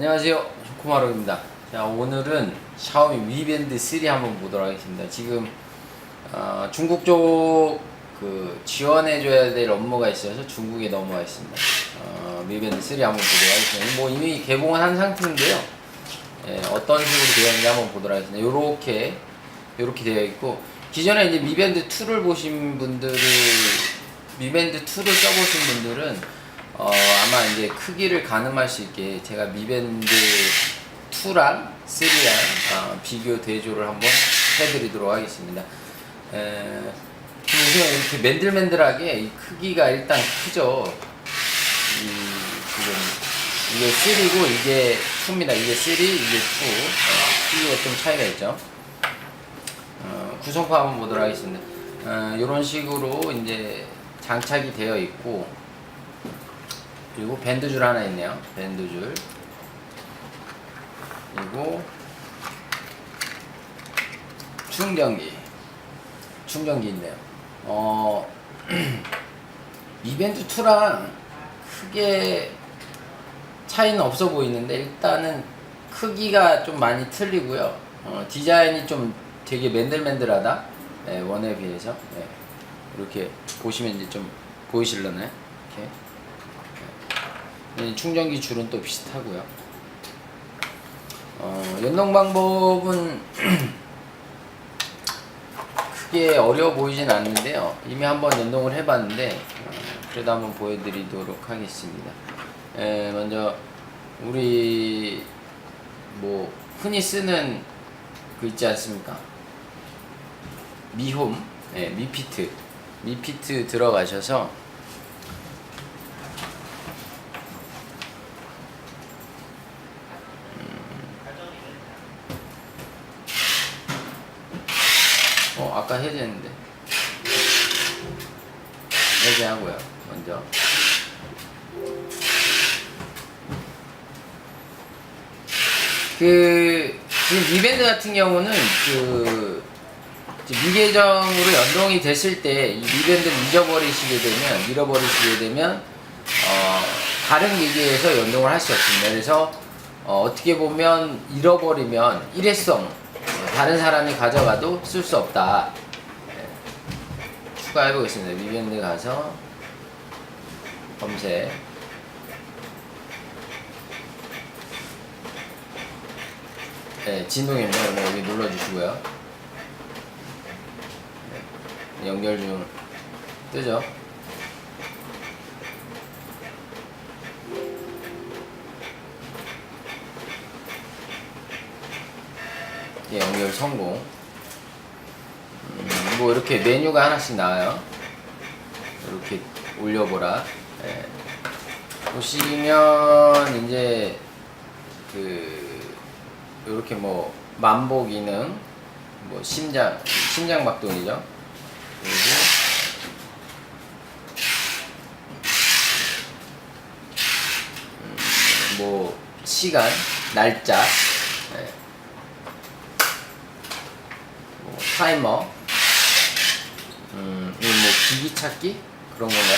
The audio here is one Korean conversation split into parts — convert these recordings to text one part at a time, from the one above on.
안녕하세요. 쇼코마루입니다. 자 오늘은 샤오미 미밴드 3 한번 보도록 하겠습니다. 지금 어, 중국 쪽 그 지원해줘야 될 업무가 있어서 중국에 넘어와 있습니다. 어, 미밴드 3 한번 보도록 하겠습니다. 뭐 이미 개봉은 한 상태인데요. 예, 어떤 식으로 되어 있는지 한번 보도록 하겠습니다. 요렇게 요렇게 되어 있고 기존에 이제 미밴드 2를 보신 분들을 미밴드 2를 써보신 분들은 어, 아마 이제 크기를 가늠할 수 있게 제가 미밴드 2랑 3랑 어, 비교 대조를 한번 해드리도록 하겠습니다. 에, 우선 이렇게 맨들맨들하게 이 크기가 일단 크죠. 이, 지금 이게 3고 이게 2입니다. 이게 3, 이게 2. 어, 크기가 좀 차이가 있죠. 어, 구성파 한번 보도록 하겠습니다. 어, 이런 식으로 이제 장착이 되어 있고 그리고 밴드줄 하나 있네요. 밴드줄 그리고 충전기 충전기 있네요. 어 이벤트 2랑 크게 차이는 없어 보이는데 일단은 크기가 좀 많이 틀리고요. 어, 디자인이 좀 되게 맨들맨들하다. 네, 원에 비해서 네. 이렇게 보시면 이제 좀 보이실려나요? 이렇게 네, 충전기 줄은 또 비슷하고요. 어, 연동 방법은 크게 어려워 보이진 않는데요. 이미 한번 연동을 해봤는데 어, 그래도 한번 보여드리도록 하겠습니다. 에, 먼저 우리 뭐 흔히 쓰는 그 있지 않습니까? 미홈, 예, 미피트, 미피트 들어가셔서 어, 아까 해제했는데. 해제하고요, 먼저. 그, 지금 이 밴드 같은 경우는 그, 미계정으로 연동이 됐을 때이 미밴드를 잊어버리시게 되면, 잃어버리시게 되면, 어, 다른 기기에서 연동을 할 수 없습니다. 그래서, 어, 어떻게 보면 잃어버리면 일회성, 어, 다른 사람이 가져가도 쓸 수 없다. 네. 추가해 보겠습니다. 미밴드 가서 검색. 네, 진동입니다. 뭐 여기 눌러주시고요. 네, 연결 중 뜨죠? 예, 연결 성공. 음, 뭐 이렇게 메뉴가 하나씩 나와요. 이렇게 올려보라. 예. 보시면 이제 그 이렇게 뭐 만보 기능, 뭐 심장 심장 박동이죠. 그리고 음, 뭐 시간, 날짜, 예. 뭐 타이머, 음, 뭐 기기 찾기 그런 건가요?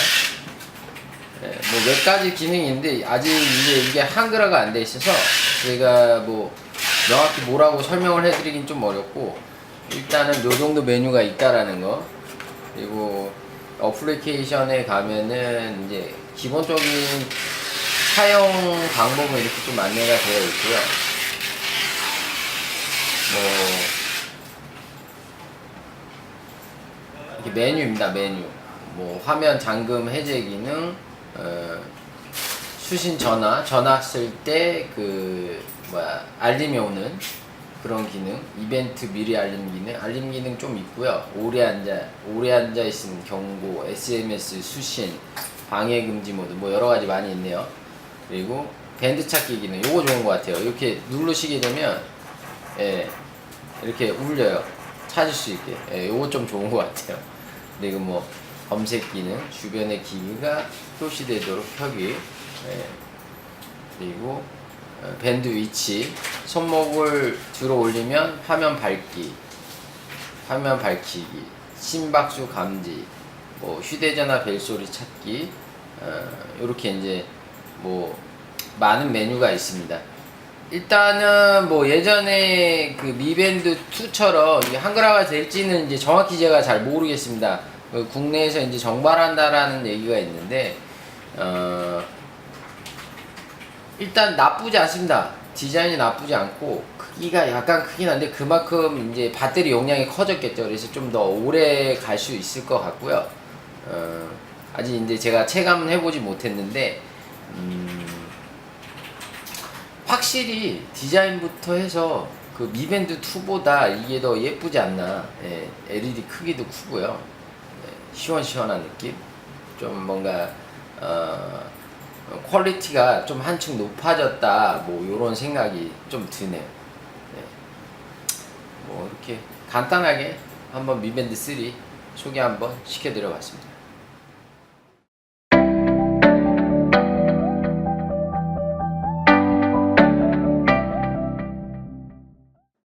네, 뭐몇 가지 기능이 있는데 아직 이게 이게 한글화가 안 돼 있어서 제가 뭐 명확히 뭐라고 설명을 해드리긴 좀 어렵고 일단은 요 정도 메뉴가 있다라는 거 그리고 어플리케이션에 가면은 이제 기본적인 사용 방법은 이렇게 좀 안내가 되어 있고요. 뭐 이렇게 메뉴입니다 메뉴. 뭐 화면 잠금 해제 기능 어, 수신 전화 전화 쓸 때 그 뭐야 알림이 오는 그런 기능 이벤트 미리 알림 기능 알림 기능 좀 있고요. 오래 앉아 오래 앉아 있으면 경고 SMS 수신 방해 금지 모드 뭐 여러 가지 많이 있네요. 그리고 밴드 찾기 기능 요거 좋은 것 같아요. 이렇게 누르시게 되면 예 이렇게 울려요. 찾을 수 있게. 예, 요거 좀 좋은 것 같아요 그리고 뭐 검색 기능 주변의 기기가 표시되도록 펴기 예. 그리고 어, 밴드 위치 손목을 들어 올리면 화면 밝기 화면 밝히기 심박수 감지 뭐 휴대전화 벨소리 찾기 어, 이렇게 이제 뭐 많은 메뉴가 있습니다 일단은 뭐 예전에 그 미밴드 2처럼 이게 한글화가 될지는 이제 정확히 제가 잘 모르겠습니다. 그 국내에서 이제 정발한다라는 얘기가 있는데 어 일단 나쁘지 않습니다. 디자인이 나쁘지 않고 크기가 약간 크긴 한데 그만큼 이제 배터리 용량이 커졌겠죠. 그래서 좀 더 오래 갈 수 있을 것 같고요. 어 아직 이제 제가 체감은 해보지 못했는데 음, 확실히 디자인부터 해서 그 미밴드 2보다 이게 더 예쁘지 않나. 예, LED 크기도 크고요. 예, 시원시원한 느낌. 좀 뭔가 어, 퀄리티가 좀 한층 높아졌다. 뭐 이런 생각이 좀 드네요. 예. 뭐 이렇게 간단하게 한번 미밴드 3 소개 한번 시켜드려 봤습니다.